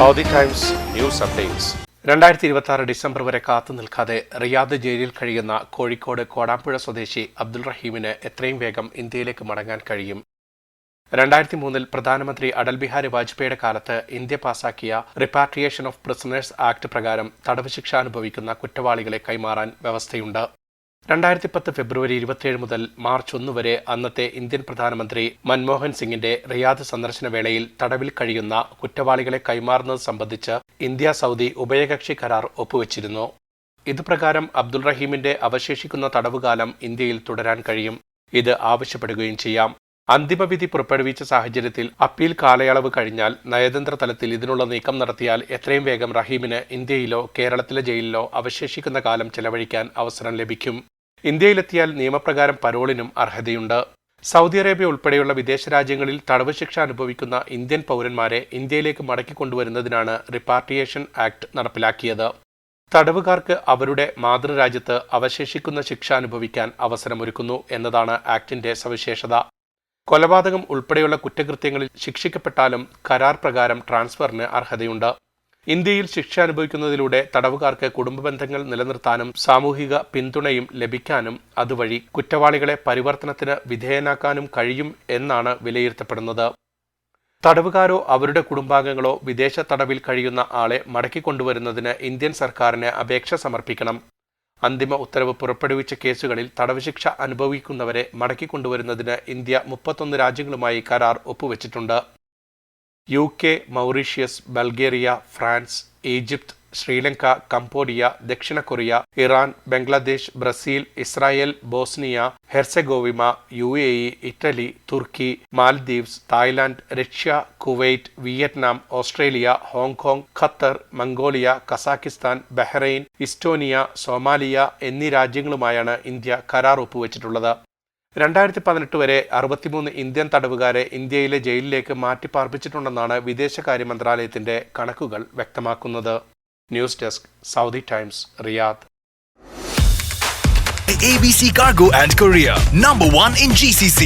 Saudi times news updates. രണ്ടായിരത്തി ഇരുപത്തി ആറ് ഡിസംബർ വരെ കാത്തു നിൽക്കാതെ റിയാദ് ജയിലിൽ കഴിയുന്ന കോഴിക്കോട് കോടാമ്പുഴ സ്വദേശി അബ്ദുൾ റഹീമിന് എത്രയും വേഗം ഇന്ത്യയിലേക്ക് മടങ്ങാൻ കഴിയും. രണ്ടായിരത്തി മൂന്നിൽ പ്രധാനമന്ത്രി അടൽ ബിഹാരി വാജ്പേയിയുടെ കാലത്ത് ഇന്ത്യ പാസാക്കിയ റിപ്പാട്രിയേഷൻ ഓഫ് പ്രിസണേഴ്സ് ആക്ട് പ്രകാരം തടവ് ശിക്ഷ അനുഭവിക്കുന്ന കുറ്റവാളികളെ കൈമാറാൻ വ്യവസ്ഥയുണ്ട്. രണ്ടായിരത്തി പത്ത് ഫെബ്രുവരി ഇരുപത്തിയേഴ് മുതൽ മാർച്ച് ഒന്ന് വരെ അന്നത്തെ ഇന്ത്യൻ പ്രധാനമന്ത്രി മൻമോഹൻ സിംഗിന്റെ റിയാദ് സന്ദർശന വേളയിൽ തടവിൽ കഴിയുന്ന കുറ്റവാളികളെ കൈമാറുന്നത് സംബന്ധിച്ച് ഇന്ത്യ സൗദി ഉഭയകക്ഷി കരാർ ഒപ്പുവച്ചിരുന്നു. ഇതുപ്രകാരം അബ്ദുൾ റഹീമിന്റെ അവശേഷിക്കുന്ന തടവുകാലം ഇന്ത്യയിൽ തുടരാൻ കഴിയും. ഇത് ആവശ്യപ്പെടുകയും ചെയ്യാം. അന്തിമവിധി പുറപ്പെടുവിച്ച സാഹചര്യത്തിൽ അപ്പീൽ കാലയളവ് കഴിഞ്ഞാൽ നയതന്ത്ര തലത്തിൽ ഇതിനുള്ള നീക്കം നടത്തിയാൽ എത്രയും വേഗം റഹീമിന് ഇന്ത്യയിലോ കേരളത്തിലെ ജയിലിലോ അവശേഷിക്കുന്ന കാലം ചെലവഴിക്കാൻ അവസരം ലഭിക്കും. ഇന്ത്യയിലെത്തിയാൽ നിയമപ്രകാരം പരോളിനും അർഹതയുണ്ട്. സൗദി അറേബ്യ ഉൾപ്പെടെയുള്ള വിദേശ രാജ്യങ്ങളിൽ തടവ് ശിക്ഷ അനുഭവിക്കുന്ന ഇന്ത്യൻ പൗരന്മാരെ ഇന്ത്യയിലേക്ക് മടക്കി കൊണ്ടുവരുന്നതിനാണ് റിപ്പാർട്ടിയേഷൻ ആക്ട് നടപ്പിലാക്കിയത്. തടവുകാർക്ക് അവരുടെ മാതൃരാജ്യത്ത് അവശേഷിക്കുന്ന ശിക്ഷ അനുഭവിക്കാൻ അവസരമൊരുക്കുന്നു എന്നതാണ് ആക്ടിന്റെ സവിശേഷത. കൊലപാതകം ഉൾപ്പെടെയുള്ള കുറ്റകൃത്യങ്ങളിൽ ശിക്ഷിക്കപ്പെട്ടാലും കരാർ പ്രകാരം ട്രാൻസ്ഫറിന് അർഹതയുണ്ട്. ഇന്ത്യയിൽ ശിക്ഷ അനുഭവിക്കുന്നതിലൂടെ തടവുകാർക്ക് കുടുംബ ബന്ധങ്ങൾ നിലനിർത്താനും സാമൂഹിക പിന്തുണയും ലഭിക്കാനും അതുവഴി കുറ്റവാളികളെ പരിവർത്തനത്തിന് വിധേയനാക്കാനും കഴിയും എന്നാണ് വിലയിരുത്തപ്പെടുന്നത്. തടവുകാരോ അവരുടെ കുടുംബാംഗങ്ങളോ വിദേശ തടവിൽ കഴിയുന്ന ആളെ മടക്കി കൊണ്ടുവരുന്നതിന് ഇന്ത്യൻ സർക്കാരിന് അപേക്ഷ സമർപ്പിക്കണം. അന്തിമ ഉത്തരവ് പുറപ്പെടുവിച്ച കേസുകളിൽ തടവ് ശിക്ഷ അനുഭവിക്കുന്നവരെ മടക്കിക്കൊണ്ടുവരുന്നതിന് ഇന്ത്യ മുപ്പത്തൊന്ന് രാജ്യങ്ങളുമായി കരാർ ഒപ്പുവെച്ചിട്ടുണ്ട്. U K Mauritius Bulgaria France Egypt Sri Lanka Cambodia ദക്ഷിണ Korea Iran Bangladesh Brazil Israel Bosnia Herzegovina U A E Italy Turkey Maldives Thailand Russia Kuwait Vietnam Australia Hong Kong Qatar Mongolia Kazakhstan Bahrain Estonia Somalia എന്നീ രാജ്യങ്ങളുമായാണ് India കരാർ ഒപ്പുവെച്ചിട്ടുള്ളത്. രണ്ടായിരത്തി പതിനെട്ട് വരെ അറുപത്തിമൂന്ന് Indian തടവുകാരെ ഇന്ത്യയിലെ ജയിലിലേക്ക് മാറ്റിപ്പാർപ്പിച്ചിട്ടുണ്ടെന്നാണ് വിദേശകാര്യ മന്ത്രാലയത്തിന്റെ കണക്കുകൾ വ്യക്തമാക്കുന്നത് news desk Saudi Times Riyadh ABC Cargo and Korea, number one in GCC.